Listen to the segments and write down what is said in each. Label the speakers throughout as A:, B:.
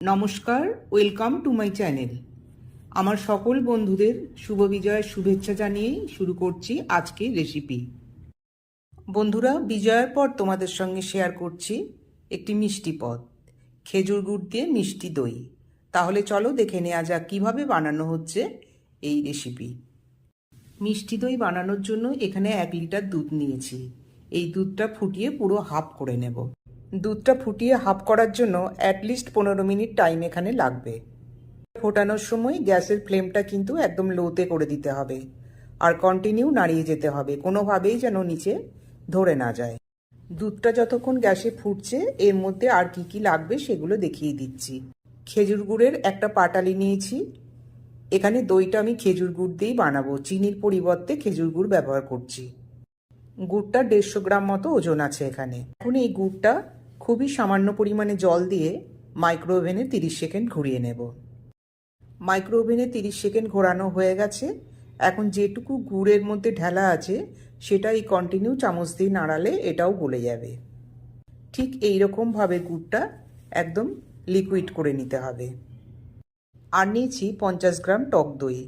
A: নমস্কার, welcome to my channel. আমার সকল বন্ধুদের শুভ বিজয়ের শুভেচ্ছা জানিয়েই শুরু করছি আজকের রেসিপি। বন্ধুরা, বিজয়ের পর তোমাদের সঙ্গে শেয়ার করছি একটি মিষ্টি পদ, খেজুর গুড় দিয়ে মিষ্টি দই। তাহলে চলো দেখে নেওয়া যাক কীভাবে বানানো হচ্ছে এই রেসিপি। মিষ্টি দই বানানোর জন্য এখানে এক লিটার দুধ নিয়েছি। এই দুধটা ফুটিয়ে পুরো হাফ করে নেব। দুধটা ফুটিয়ে হাফ করার জন্য অ্যাটলিস্ট পনেরো মিনিট টাইম এখানে লাগবে। ফোটানোর সময় গ্যাসের ফ্লেমটা কিন্তু একদম লোতে করে দিতে হবে আর কন্টিনিউ নাড়িয়ে যেতে হবে, কোনোভাবেই যেন নিচে ধরে না যায়। দুধটা যতক্ষণ গ্যাসে ফুটছে, এর মধ্যে আর কি কি লাগবে সেগুলো দেখিয়ে দিচ্ছি। খেজুর গুড়ের একটা পাটালি নিয়েছি। এখানে দইটা আমি খেজুর গুড় দিয়েই বানাবো, চিনির পরিবর্তে খেজুর গুড় ব্যবহার করছি। গুড়টা দেড়শো গ্রাম মতো ওজন আছে এখানে। এখন এই গুড়টা খুবই সামান্য পরিমাণে জল দিয়ে মাইক্রো ওভেনে তিরিশ সেকেন্ড ঘুরিয়ে নেব। মাইক্রো ওভেনে তিরিশ সেকেন্ড ঘোরানো হয়ে গেছে। এখন যেটুকু গুড়ের মধ্যে ঢেলা আছে সেটা এই কন্টিনিউ চামচ দিয়ে নাড়ালে এটাও গলে যাবে। ঠিক এই রকমভাবে গুড়টা একদম লিকুইড করে নিতে হবে। আর নিয়েছি পঞ্চাশ গ্রাম টক দই।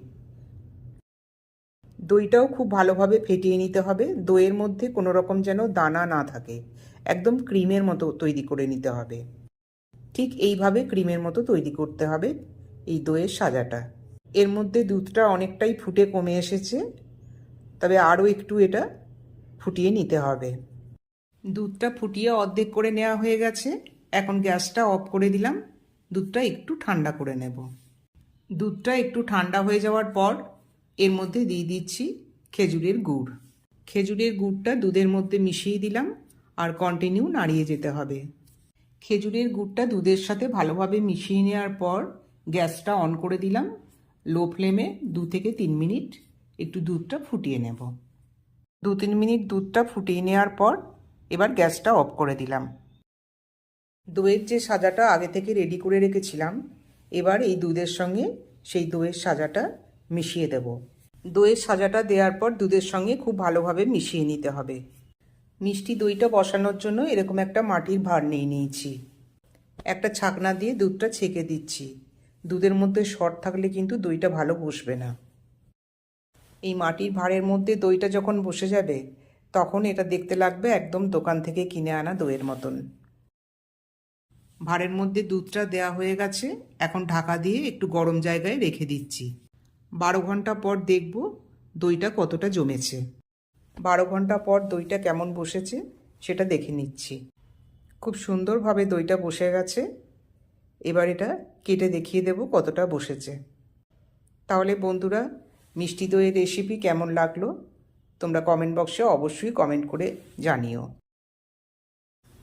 A: দইটাও খুব ভালোভাবে ফেটিয়ে নিতে হবে। দইয়ের মধ্যে কোনো রকম যেন দানা না থাকে। একদম ক্রিমের মতো তৈরি করে নিতে হবে। ঠিক এইভাবে ক্রিমের মতো তৈরি করতে হবে এই দইয়ের সাজাটা। এর মধ্যে দুধটা অনেকটাই ফুটে কমে এসেছে। তবে আরও একটু এটা ফুটিয়ে নিতে হবে। দুধটা ফুটিয়ে অর্ধেক করে নেওয়া হয়ে গেছে। এখন গ্যাসটা অফ করে দিলাম। দুধটা একটু ঠান্ডা করে নেব। দুধটা একটু ঠান্ডা হয়ে যাওয়ার পর এর মধ্যে দিয়ে দিচ্ছি খেজুরের গুড়। খেজুরের গুড়টা দুধের মধ্যে মিশিয়ে দিলাম আর কন্টিনিউ নাড়িয়ে যেতে হবে। খেজুরের গুড়টা দুধের সাথে ভালোভাবে মিশিয়ে নেওয়ার পর গ্যাসটা অন করে দিলাম। লো ফ্লেমে দু থেকে তিন মিনিট একটু দুধটা ফুটিয়ে নেব। দু তিন মিনিট দুধটা ফুটিয়ে নেওয়ার পর এবার গ্যাসটা অফ করে দিলাম। দইয়ের যে সাজাটা আগে থেকে রেডি করে রেখেছিলাম, এবার এই দুধের সঙ্গে সেই দইয়ের সাজাটা মিশিয়ে দেব। দইয়ের সাজাটা দেওয়ার পর দুধের সঙ্গে খুব ভালোভাবে মিশিয়ে নিতে হবে। মিষ্টি দইটা বসানোর জন্য এরকম একটা মাটির ভার নিয়ে নিয়েছি। একটা ছাকনা দিয়ে দুধটা ছেঁকে দিচ্ছি। দুধের মধ্যে শর্ট থাকলে কিন্তু দইটা ভালো বসবে না। এই মাটির ভাঁড়ের মধ্যে দইটা যখন বসে যাবে, তখন এটা দেখতে লাগবে একদম দোকান থেকে কিনে আনা দইয়ের মতন। ভাঁড়ের মধ্যে দুধটা দেয়া হয়ে গেছে, এখন ঢাকা দিয়ে একটু গরম জায়গায় রেখে দিচ্ছি। বারো ঘণ্টা পর দেখব দইটা কতটা জমেছে। বারো ঘণ্টা পর দইটা কেমন বসেছে সেটা দেখে নিচ্ছি। খুব সুন্দরভাবে দইটা বসে গেছে। এবার এটা কেটে দেখিয়ে দেব কতটা বসেছে। তাহলে বন্ধুরা, মিষ্টি দইয়ের রেসিপি কেমন লাগল? তোমরা কমেন্ট বক্সে অবশ্যই কমেন্ট করে জানিও।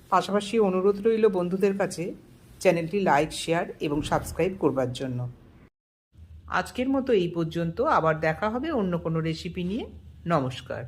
A: পাশাপাশি অনুরোধ রইল বন্ধুদের কাছে চ্যানেলটি লাইক শেয়ার এবং সাবস্ক্রাইব করবার জন্য। আজকের মতো এই পর্যন্ত। আবার দেখা হবে অন্য কোনো রেসিপি নিয়ে। নমস্কার।